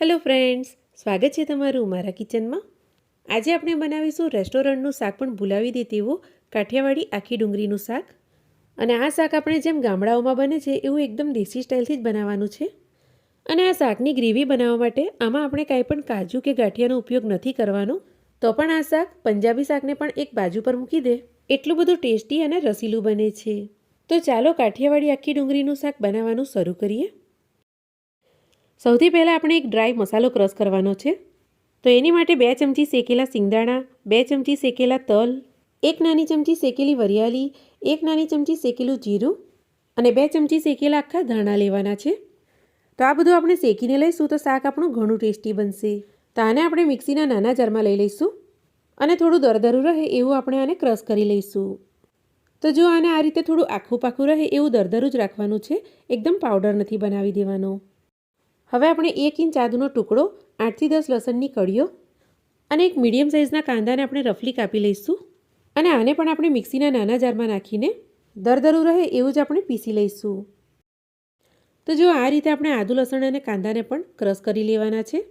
Hello friends, સ્વાગત છે તમારું મારા કિચનમાં. આજે આપણે બનાવીશું રેસ્ટોરન્ટનું શાક પણ ભૂલાવી દે તેવું કાઠિયાવાડી આખી ડુંગળીનું શાક. અને આ શાક આપણે જેમ ગામડાઓમાં બને છે એવું એકદમ દેશી સ્ટાઇલથી જ બનાવવાનું છે. અને આ શાકની ગ્રેવી બનાવવા માટે આમાં આપણે કાંઈ પણ કાજુ કે ગાંઠિયાનો ઉપયોગ નથી કરવાનો, તો પણ આ શાક પંજાબી શાકને પણ એક બાજુ પર મૂકી દે. એટલું બધું ટેસ્ટી અને રસીલું બને છે. તો ચાલો કાઠિયાવાડી આખી ડુંગળીનું શાક બનાવવાનું શરૂ કરીએ. સૌથી પહેલાં આપણે એક ડ્રાય મસાલો ક્રશ કરવાનો છે. તો એની માટે બે ચમચી શેકેલા સિંગદાણા, બે ચમચી શેકેલા તલ, એક નાની ચમચી શેકેલી વરિયાળી, એક નાની ચમચી શેકેલું જીરું અને બે ચમચી શેકેલા આખા ધાણા લેવાના છે. તો આ બધું આપણે શેકીને લઈશું તો શાક આપણું ઘણું ટેસ્ટી બનશે. તો આને આપણે મિક્સીના નાના જારમાં લઈ લઈશું અને થોડું દરદરું રહે એવું આપણે આને ક્રશ કરી લઈશું. તો જો આને આ રીતે થોડું આખું પાખું રહે એવું દરદરું જ રાખવાનું છે, એકદમ પાવડર નથી બનાવી દેવાનો. હવે આપણે એક ઇંચ આદુનો ટુકડો, આઠથી દસ લસણની કળીઓ અને એક મીડિયમ સાઇઝના કાંદાને આપણે રફલી કાપી લઈશું અને આને પણ આપણે મિક્સીના નાના જારમાં નાખીને દરદરું રહે એવું જ આપણે પીસી લઈશું. તો જો આ રીતે આપણે આદુ લસણ અને કાંદાને પણ ક્રશ કરી લેવાના છે.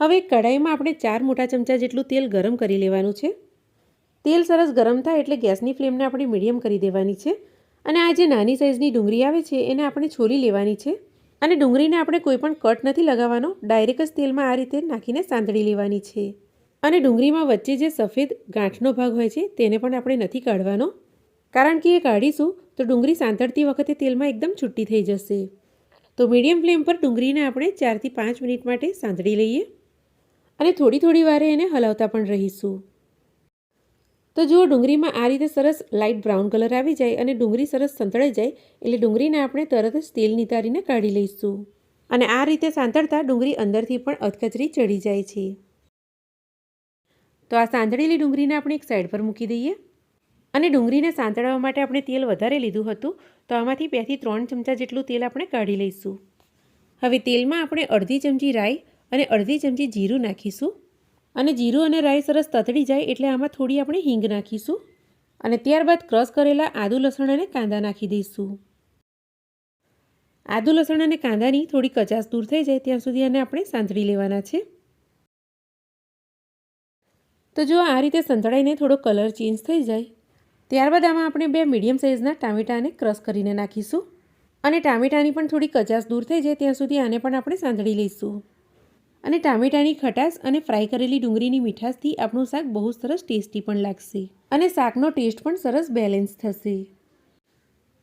હવે કઢાઈમાં આપણે ચાર મોટા ચમચા જેટલું તેલ ગરમ કરી લેવાનું છે. તેલ સરસ ગરમ થાય એટલે ગેસની ફ્લેમને આપણે મીડિયમ કરી દેવાની છે અને આ જે નાની સાઇઝની ડુંગળી આવે છે એને આપણે છોલી લેવાની છે. અને ડુંગળીને આપણે કોઈ પણ કટ નથી લગાવવાનો, ડાયરેક્ટ જ તેલમાં આ રીતે નાખીને સાંતળી લેવાની છે. અને ડુંગળીમાં વચ્ચે જે સફેદ ગાંઠનો ભાગ હોય છે, તેને પણ આપણે નથી કાઢવાનો. કારણ કે એ કાઢીશું, તો ડુંગળી સાંતળતી વખતે તેલમાં એકદમ છૂટી થઈ જશે. તો મીડિયમ ફ્લેમ પર ડુંગળીને આપણે ચારથી પાંચ મિનિટ માટે સાંતળી લઈએ. અને થોડી થોડી વારે એને હલાવતા પણ રહીશું. તો જુઓ, ડુંગળીમાં આ રીતે સરસ લાઇટ બ્રાઉન કલર આવી જાય અને ડુંગળી સરસ સંતળાઈ જાય એટલે ડુંગળીને આપણે તરત જ તેલ નિતારીને કાઢી લઈશું. અને આ રીતે સાંતળતા ડુંગળી અંદરથી પણ અધકચરી ચડી જાય છે. તો આ સાંતળેલી ડુંગળીને આપણે એક સાઈડ પર મૂકી દઈએ. અને ડુંગળીને સાંતળવા માટે આપણે તેલ વધારે લીધું હતું, તો આમાંથી બેથી ત્રણ ચમચા જેટલું તેલ આપણે કાઢી લઈશું. હવે તેલમાં આપણે અડધી ચમચી રાઈ અને અડધી ચમચી જીરું નાખીશું. અને જીરું અને રાઈ સરસ તતડી જાય એટલે આમાં થોડી આપણે હિંગ નાખીશું અને ત્યારબાદ ક્રશ કરેલા આદુ લસણ અને કાંદા નાખી દઈશું. આદુ લસણ અને કાંદાની થોડી કચાસ દૂર થઈ જાય ત્યાં સુધી આને આપણે સાંતળી લેવાના છે. તો જો આ રીતે સંતળાઈને થોડો કલર ચેન્જ થઈ જાય, ત્યારબાદ આમાં આપણે બે મીડિયમ સાઇઝના ટામેટાને ક્રશ કરીને નાખીશું અને ટામેટાની પણ થોડી કચાસ દૂર થઈ જાય ત્યાં સુધી આને પણ આપણે સાંતળી લઈશું. અને ટામેટાની ખટાશ અને ફ્રાય કરેલી ડુંગળીની મીઠાશથી આપણું શાક બહુ સરસ ટેસ્ટી પણ લાગશે. અને શાકનો ટેસ્ટ પણ સરસ બેલેન્સ થશે.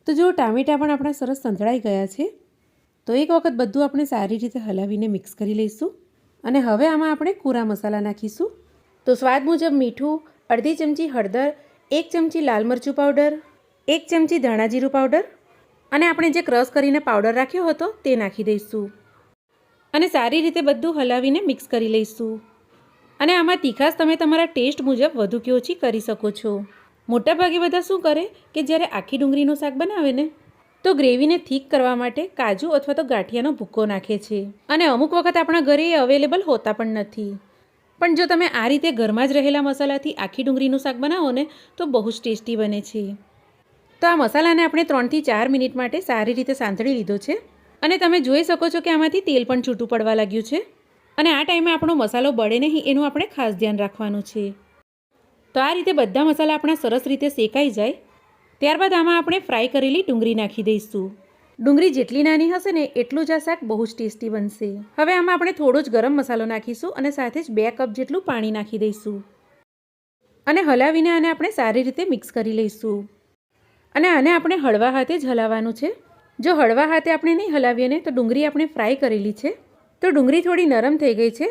તો જો ટામેટાં પણ આપણા સરસ સંતળાઈ ગયા છે, તો એક વખત બધું આપણે સારી રીતે હલાવીને મિક્સ કરી લઈશું. અને હવે આમાં આપણે કૂરા મસાલા નાખીશું. તો સ્વાદ મુજબ મીઠું, અડધી ચમચી હળદર, એક ચમચી લાલ મરચું પાવડર, એક ચમચી ધાણા જીરું પાવડર અને આપણે જે ક્રશ કરીને પાવડર રાખ્યો હતો તે નાખી દઈશું. અને સારી રીતે બધું હલાવીને મિક્સ કરી લઈશું. અને આમાં તીખાશ તમે તમારા ટેસ્ટ મુજબ વધુ કે ઓછી કરી શકો છો. મોટાભાગે બધા શું કરે કે જ્યારે આખી ડુંગળીનું શાક બનાવે ને, તો ગ્રેવીને થીક કરવા માટે કાજુ અથવા તો ગાંઠિયાનો ભૂક્કો નાખે છે. અને અમુક વખત આપણા ઘરે એ અવેલેબલ હોતા પણ નથી. પણ જો તમે આ રીતે ઘરમાં જ રહેલા મસાલાથી આખી ડુંગળીનું શાક બનાવો ને, તો બહુ જ ટેસ્ટી બને છે. તો આ મસાલાને આપણે ત્રણથી ચાર મિનિટ માટે સારી રીતે સાંતળી લીધો છે. અને તમે જોઈ શકો છો કે આમાંથી તેલ પણ છૂટું પડવા લાગ્યું છે. અને આ ટાઈમે આપણો મસાલો બળે નહીં એનું આપણે ખાસ ધ્યાન રાખવાનું છે. તો આ રીતે બધા મસાલા આપણા સરસ રીતે શેકાઈ જાય. ત્યારબાદ આમાં આપણે ફ્રાય કરેલી ડુંગળી નાખી દઈશું. ડુંગળી જેટલી નાની હશે ને એટલું જ આ શાક બહુ જ ટેસ્ટી બનશે. હવે આમાં આપણે થોડો જ ગરમ મસાલો નાખીશું અને સાથે જ બે કપ જેટલું પાણી નાખી દઈશું. અને હલાવીને આને આપણે સારી રીતે મિક્સ કરી લઈશું. અને આને આપણે હળવા હાથે જ હલાવવાનું છે. જો હળવા હાથે આપણે નહીં હલાવીએ ને, તો ડુંગળી આપણે ફ્રાય કરેલી છે. તો ડુંગળી થોડી નરમ થઈ ગઈ છે.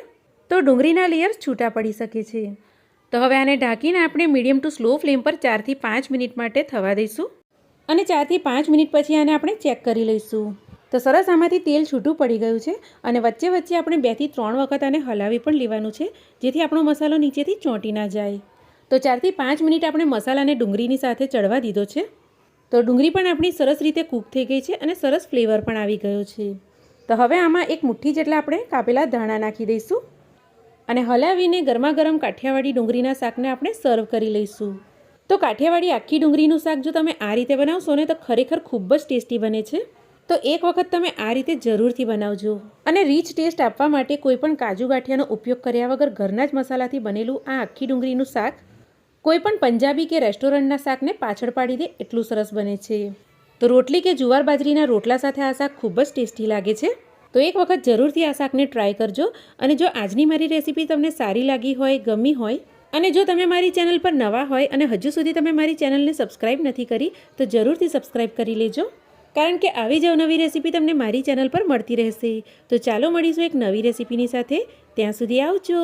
તો ડુંગળીના લેયર્સ છૂટા પડી શકે છે. તો હવે આને ઢાંકીને આપણે મીડિયમ ટુ સ્લો ફ્લેમ પર ચારથી પાંચ મિનિટ માટે થવા દઈશું. અને ચારથી પાંચ મિનિટ પછી આને આપણે ચેક કરી લઈશું. તો સરસ આમાંથી તેલ છૂટું પડી ગયું છે અને વચ્ચે વચ્ચે આપણે બેથી ત્રણ વખત આને હલાવી પણ લેવાનું છે, જેથી આપણો મસાલો નીચેથી ચોંટી ના જાય. તો ચારથી પાંચ મિનિટ આપણે મસાલાને ડુંગળીની સાથે ચડવા દીધો છે. તો ડુંગળી પણ આપણી સરસ રીતે કૂક થઈ ગઈ છે અને સરસ ફ્લેવર પણ આવી ગયો છે. તો હવે આમાં એક મુઠ્ઠી જેટલા આપણે કાપેલા ધાણા નાખી દઈશું અને હલાવીને ગરમા ગરમ કાઠિયાવાડી ડુંગળીના શાકને આપણે સર્વ કરી લઈશું. તો કાઠિયાવાડી આખી ડુંગળીનું શાક જો તમે આ રીતે બનાવશો ને તો ખરેખર ખૂબ જ ટેસ્ટી બને છે. તો એક વખત તમે આ રીતે જરૂરથી બનાવજો અને રીચ ટેસ્ટ આપવા માટે કોઈ પણ કાજુ ગાંઠિયાનો ઉપયોગ કર્યા વગર ઘરના જ મસાલાથી બનેલું આ આખી ડુંગળીનું શાક કોઈ પણ પંજાબી કે રેસ્ટોરન્ટના શાકને પાછળ પાડી દે એટલું સરસ બને છે. તો રોટલી કે જુવાર બાજરીના રોટલા સાથે આ શાક ખૂબ જ ટેસ્ટી લાગે છે. તો એક વખત જરૂરથી આ શાકને ટ્રાય કરજો અને જો આજની મારી રેસીપી તમને સારી લાગી હોય, ગમી હોય અને જો તમે મારી ચેનલ પર નવા હોય અને હજુ સુધી તમે મારી ચેનલને સબસ્ક્રાઇબ નથી કરી, તો જરૂરથી સબસ્ક્રાઇબ કરી લેજો. કારણ કે આવી જ નવી રેસીપી તમને મારી ચેનલ પર મળતી રહેશે. તો ચાલો મળીશું એક નવી રેસીપીની સાથે. ત્યાં સુધી આવજો.